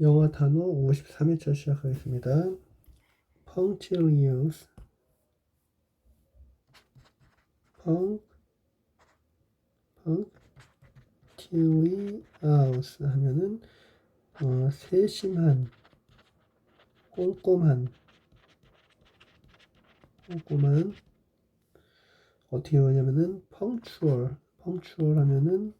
영어 단어 53회차 시작하겠습니다. punctilious, punc, punctilious 하면은 어, 세심한, 꼼꼼한, 꼼꼼한 어떻게 하냐면은 punctual, punctual 하면은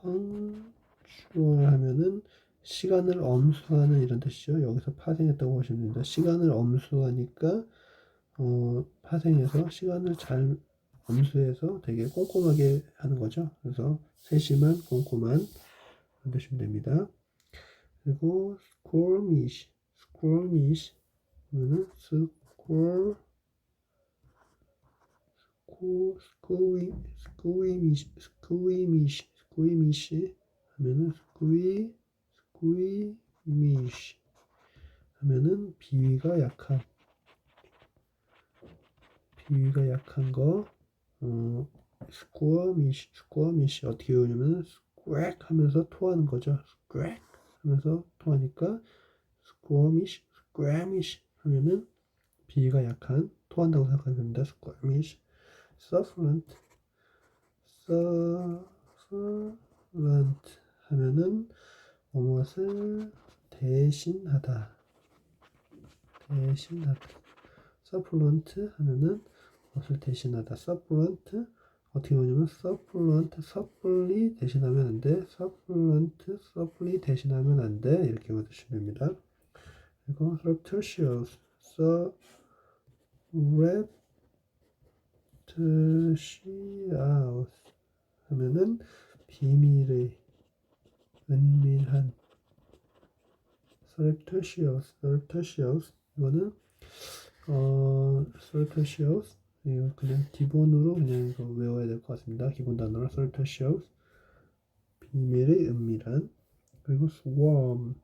punctual 하면은 시간을 엄수하는 이런 뜻이죠. 여기서 파생했다고 보시면 됩니다. 시간을 엄수하니까 어, 파생해서 시간을 잘 엄수해서 되게 꼼꼼하게 하는 거죠. 그래서 세심한, 꼼꼼한 만드시면 됩니다. 그리고 squirmish, squirmish 그러면은 squir squirmish, squirmish, squirmish, squirmish 하면은 squir squeamish 하면은 비위가 약한 비위가 약한 거 어, squeamish squeamish 어떻게 외우냐면 squeak 하면서 토하는 거죠 squeak 하면서 토하니까 squeamish squeamish 하면은 비위가 약한 토한다고 생각하면 됩니다 squeamish sufferant sufferant 하면은 무엇을 대신하다 대신하다 supplement 하면은 무엇을 대신하다 supplement 어떻게 보냐면 supplement supply 대신하면 안돼 supplement supply 대신하면 안 돼 이렇게 외우시면 됩니다 그리고 surreptitious surreptitious 하면은 비밀의 은밀한 surreptitious, surreptitious. 이거는 어 surreptitious. 이거 그냥 기본으로 그냥 이거 외워야 될 것 같습니다. 기본 단어로 surreptitious. 비밀의 은밀한. 그리고 swarm,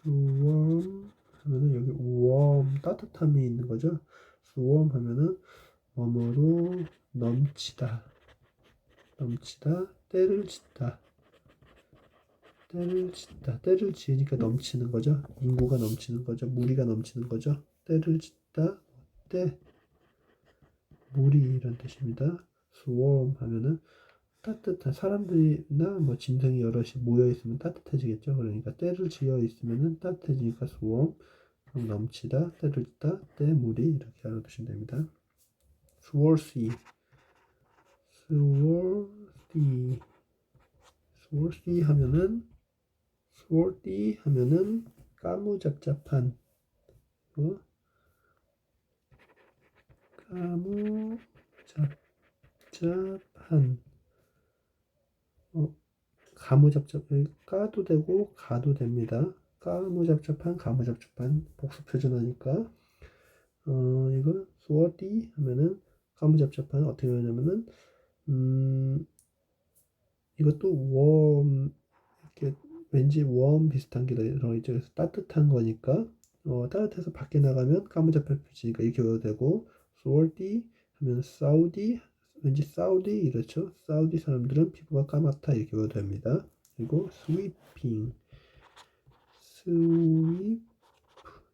swarm 하면은 여기 warm 따뜻함이 있는 거죠. swarm 하면은 뭐뭐로 넘치다, 넘치다, 때를 짓다. 때를 짓다. 때를 지으니까 넘치는 거죠. 인구가 넘치는 거죠. 무리가 넘치는 거죠. 때를 짓다. 때. 무리 이런 뜻입니다. swarm 하면은 따뜻한 사람들이나 뭐 짐승이 여럿이 모여 있으면 따뜻해지겠죠. 그러니까 때를 지어 있으면은 따뜻해지니까 swarm. 넘치다, 때를 짓다, 때 무리 이렇게 알아두시면 됩니다. swarthy, swarthy, swarthy 하면은 swarthy 하면은 까무잡잡한 어? 까무잡잡한 어, 가무잡잡 까도 되고 가도 됩니다. 까무잡잡한 가무잡잡한 복수 표준어니까 어 이거 swarthy 하면은 가무잡잡한 어떻게 하냐면은 음 이것도 warm 이렇게 왠지 웜 비슷한 게 들어있죠. 그래서 따뜻한 거니까 어, 따뜻해서 밖에 나가면 까무잡혀지니까 이렇게 외워도 되고 swarthy 하면 사우디 왠지 사우디 이렇죠. 사우디 사람들은 피부가 까맣다 이렇게 외워도 됩니다. 그리고 sweeping sweep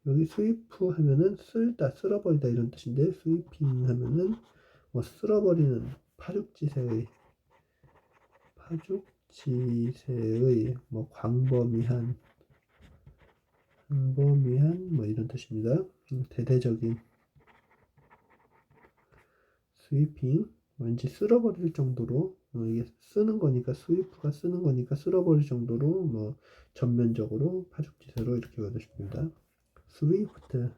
여기 sweep 하면은 쓸다 쓸어버리다 이런 뜻인데 sweeping 하면은 뭐 쓸어버리는 파죽지세의 파죽 지세의 뭐 광범위한 광범위한 뭐 이런 뜻입니다. 음, 대대적인 스위핑 왠지 쓸어버릴 정도로 어, 이게 쓰는 거니까 스위프가 쓰는 거니까 쓸어버릴 정도로 뭐 전면적으로 파죽지세로 이렇게 외워두십니다. 스위프트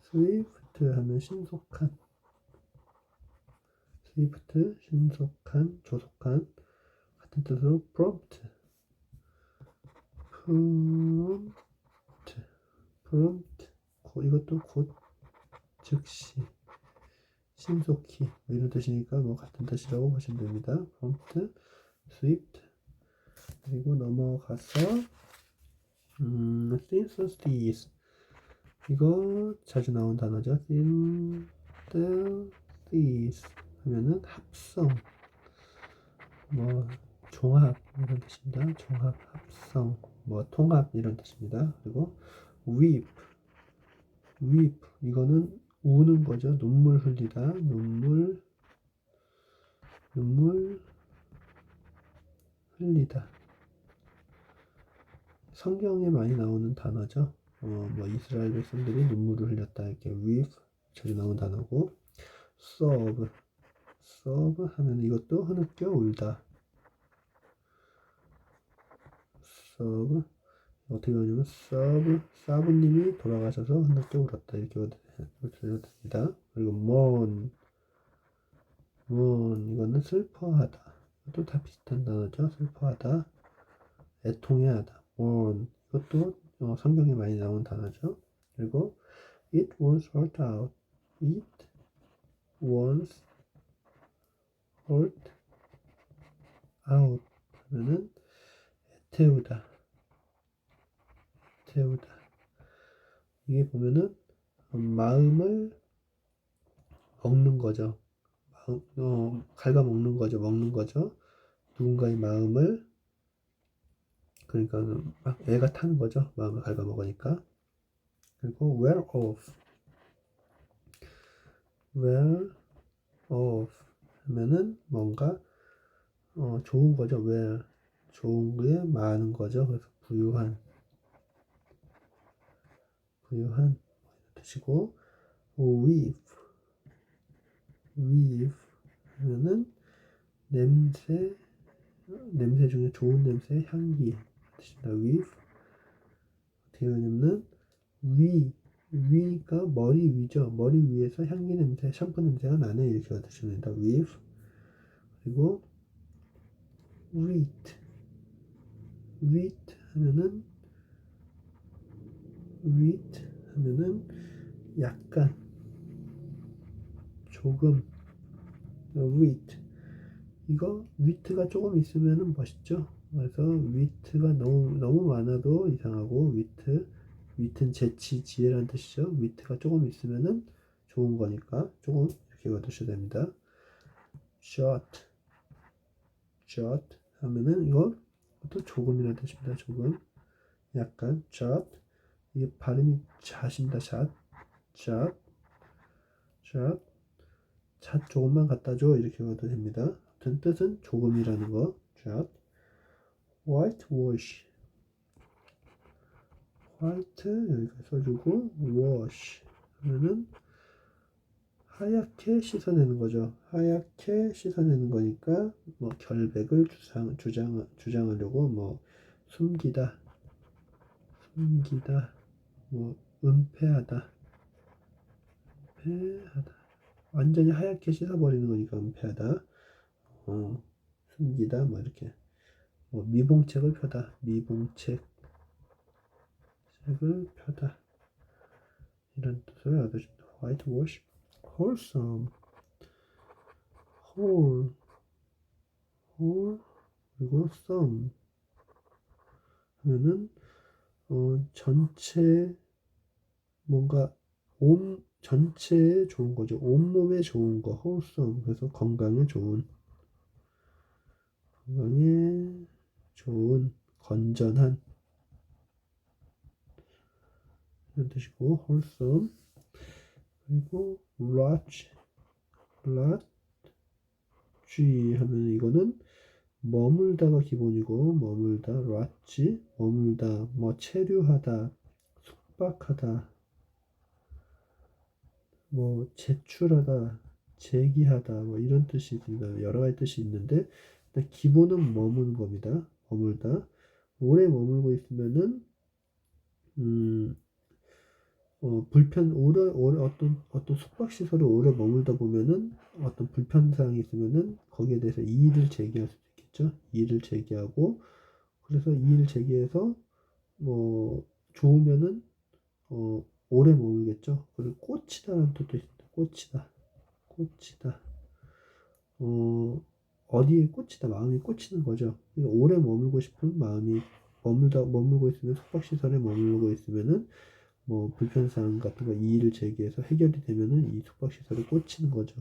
스위프트 하면 신속한 스위프트 신속한 조속한 같은 뜻으로 prompt, prompt, prompt. 이것도 곧 즉시, 신속히 뭐 이런 뜻이니까 뭐 같은 뜻이라고 보시면 됩니다. prompt, swift. 그리고 넘어가서 음, synthesis 이거 자주 나온 단어죠. synthesis 하면은 합성 뭐 종합 이런 뜻입니다. 종합, 합성, 뭐 통합 이런 뜻입니다. 그리고 weep, weep 이거는 우는 거죠. 눈물 흘리다, 눈물, 눈물 흘리다. 성경에 많이 나오는 단어죠. 어, 뭐 이스라엘 백성들이 눈물을 흘렸다 이렇게 weep 저기 나온 단어고 sob, sob 하면 이것도 흐느껴 울다. 서브 어떻게 하냐면 서브 사부님이 돌아가셔서 흔들게 울었다 이렇게 됩니다. 그리고 mourn mourn 이거는 슬퍼하다. 또다 비슷한 단어죠. 슬퍼하다, 애통해하다. mourn 이것도 어, 성경에 많이 나온 단어죠. 그리고 it was hurt out. it was hurt out 하면은 태우다. 태우다. 이게 보면은 마음을 먹는 거죠. 마음, 어, 갉아먹는 거죠. 먹는 거죠. 누군가의 마음을 그러니까 막 애가 타는 거죠. 마음을 갉아먹으니까. 그리고 well off. well off 하면은 뭔가 어, 좋은 거죠. well 좋은 게 많은 거죠. 그래서 부유한 부유한 뜻이고 weave weave 하면은 냄새 냄새 중에 좋은 냄새 향기 뜻입니다. weave 어떻게 하냐면은 위 위가 머리 위죠. 머리 위에서 향기 냄새, 샴푸 냄새가 나네 이렇게 됩니다. weave 그리고 wheat wheat 하면은 wheat 하면은 약간 조금 wheat 이거 wheat가 조금 있으면은 멋있죠? 그래서 wheat가 너무 너무 많아도 이상하고 wheat wheat는 재치 지혜라는 뜻이죠. wheat가 조금 있으면은 좋은 거니까 조금 이렇게 얻으셔야 됩니다. short short 하면은 이거 또 조금이라는 뜻입니다. 조금. 약간 샷 이게 발음이 샷입니다. 샷, 샷, 샷, 샷 조금만 갖다 줘 이렇게 가도 됩니다. 아무튼 뜻은 조금이라는 거. 샷, whitewash, white 여기가 써주고 wash 하면은 하얗게 씻어내는 거죠. 하얗게 씻어내는 거니까 뭐 결백을 주장 주장 주장하려고 뭐 숨기다, 숨기다, 뭐 은폐하다, 은폐하다. 완전히 하얗게 씻어버리는 거니까 은폐하다. 어, 숨기다. 뭐 이렇게. 뭐 미봉책을 펴다, 미봉책. 책을 펴다. 이런 뜻을 얻으십니다. 화이트워시 wholesome, whole, whole. 그리고 some. 하면은 어, 전체 뭔가 온 전체에 좋은 거죠. 온몸에 좋은 거, wholesome. 그래서 건강에 좋은 건강에 좋은 건전한 이런 뜻이고 wholesome 그리고 lodge, lodge 하면 이거는 머물다가 기본이고 머물다, lodge, 머물다, 뭐 체류하다, 숙박하다, 뭐 제출하다, 제기하다, 뭐 이런 뜻이 있습니다. 여러 가지 뜻이 있는데 기본은 머무는 겁니다. 머물다. 오래 머물고 있으면은 음 어, 불편 오래 오래 어떤 어떤 숙박 시설에 오래 머물다 보면은 어떤 불편 사항이 있으면은 거기에 대해서 이의를 제기할 수도 있겠죠. 이의를 제기하고 그래서 이의를 제기해서 뭐 좋으면은 어 오래 머물겠죠. 그리고 꽂히다라는 뜻도 있습니다. 꽂히다, 꽂히다. 어 어디에 꽂히다 마음이 꽂히는 거죠. 오래 머물고 싶은 마음이 머물다 머물고 있으면 숙박 시설에 머물고 있으면은 뭐 불편사항 같은 거 이의를 제기해서 해결이 되면은 이 숙박 시설에 꽂히는 거죠.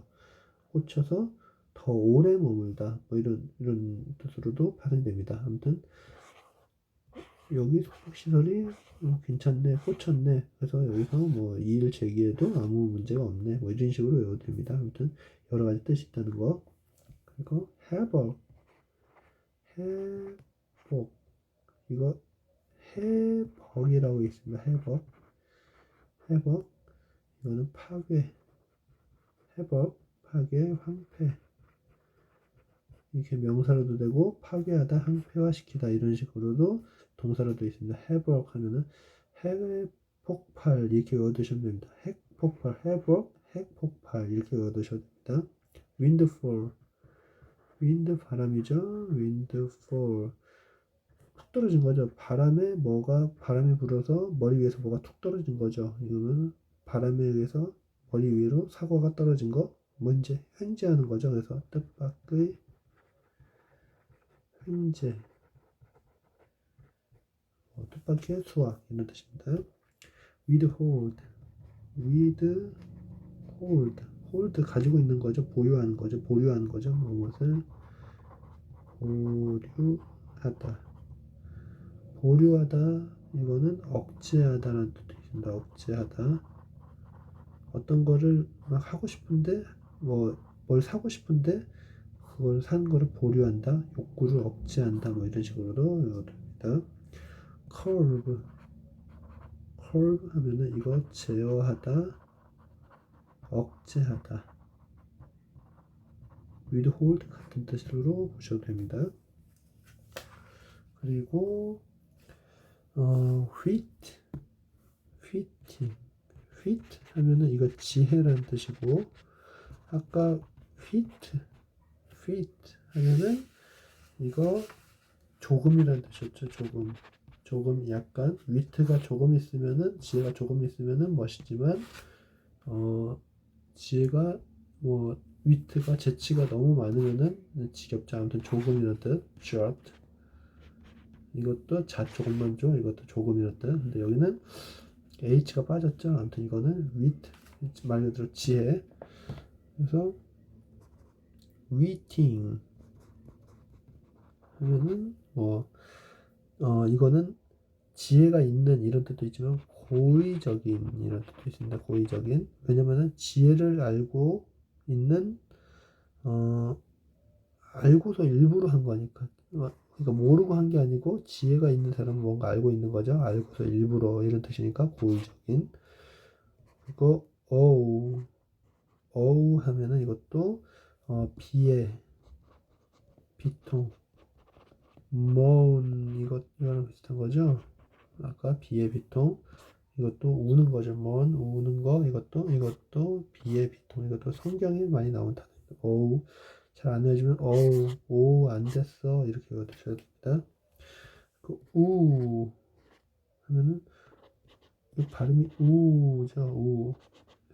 꽂혀서 더 오래 머물다 뭐 이런 이런 뜻으로도 발음됩니다. 아무튼 여기 소속 시설이 어, 괜찮네, 꽂혔네. 그래서 여기서 뭐 이의를 제기해도 아무 문제가 없네. 뭐 이런 식으로 외워도 됩니다. 아무튼 여러 가지 뜻이 있다는 거. 그리고 회복, 회복 이거 회복이라고 있습니다. 회복, 회복 이거는 파괴, 회복, 파괴, 황폐. 이렇게 명사로도 되고 파괴하다, 항폐화시키다 이런 식으로도 동사로도 있습니다. 회복 하면은 핵 폭발 이렇게 외워두시면 됩니다. 핵 폭발, 회복, 핵폭발 이렇게 외워두셔도 됩니다. windfall, wind 바람이죠. windfall 툭 떨어진 거죠. 바람에 뭐가 바람이 불어서 머리 위에서 뭐가 툭 떨어진 거죠. 이거는 바람에 의해서 머리 위로 사과가 떨어진 거 문제 현재하는 거죠. 그래서 뜻밖의 현재 어, 뜻밖의 수학 이런 뜻입니다. withhold, withhold, hold 가지고 있는 거죠. 보유하는 거죠. 보류하는 거죠. 무엇을 보류하다. 보류하다 이거는 억제하다라는 뜻도 있습니다. 억제하다. 어떤 거를 막 하고 싶은데 뭐 뭘 사고 싶은데 그걸 산 거를 보류한다. 욕구를 억제한다. 뭐 이런 식으로도 외워둡니다. curve, curve 하면은 이거 제어하다, 억제하다. withhold 같은 뜻으로 보셔도 됩니다. 그리고 어, wheat, wheating, wheat 하면은 이거 지혜라는 뜻이고 아까 wheat, wheat 하면은 이거 조금이라는 뜻이었죠. 조금. 조금 약간 위트가 조금 있으면은 지혜가 조금 있으면은 멋이지만 어 지혜가 뭐 위트가 재치가 너무 많으면은 지겹죠. 아무튼 조금이란 뜻. short. 이것도 자 조금만 줘. 이것도 조금이란 뜻. 근데 여기는 h가 빠졌죠. 아무튼 이거는 wit 말 그대로 지혜. 그래서 witting 하면은 뭐 어, 이거는 지혜가 있는 이런 뜻도 있지만 고의적인 이런 뜻도 있습니다. 고의적인. 왜냐면은 지혜를 알고 있는 어 알고서 일부러 한 거니까. 그러니까 모르고 한 게 아니고 지혜가 있는 사람은 뭔가 알고 있는 거죠. 알고서 일부러 이런 뜻이니까 고의적인. 그리고 어우 어우 하면은 이것도 어 비애 비통 모은 이것 이거랑 비슷한 거죠. 아까 비의 비통 이것도 우는 거죠. 먼 우는 거 이것도 이것도 비의 비통 이것도 성경에 많이 나온 단어입니다. 어우 잘안 외워지면 어우 오안 됐어 이렇게 외워두셔야 됩니다. 그우 하면은 이 발음이 우죠 우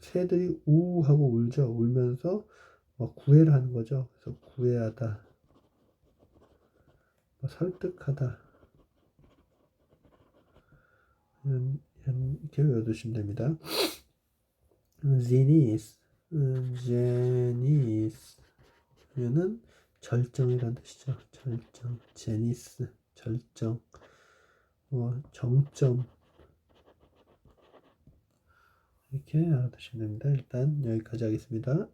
새들이 우 하고 울죠 울면서 뭐 구애를 하는 거죠. 그래서 구애하다 뭐 설득하다 이렇게 외워두시면 됩니다. 제니스, 제니스 하면은 절정이라는 뜻이죠. 절정, 제니스, 절정, 뭐 정점 이렇게 알아두시면 됩니다. 일단 여기까지 하겠습니다.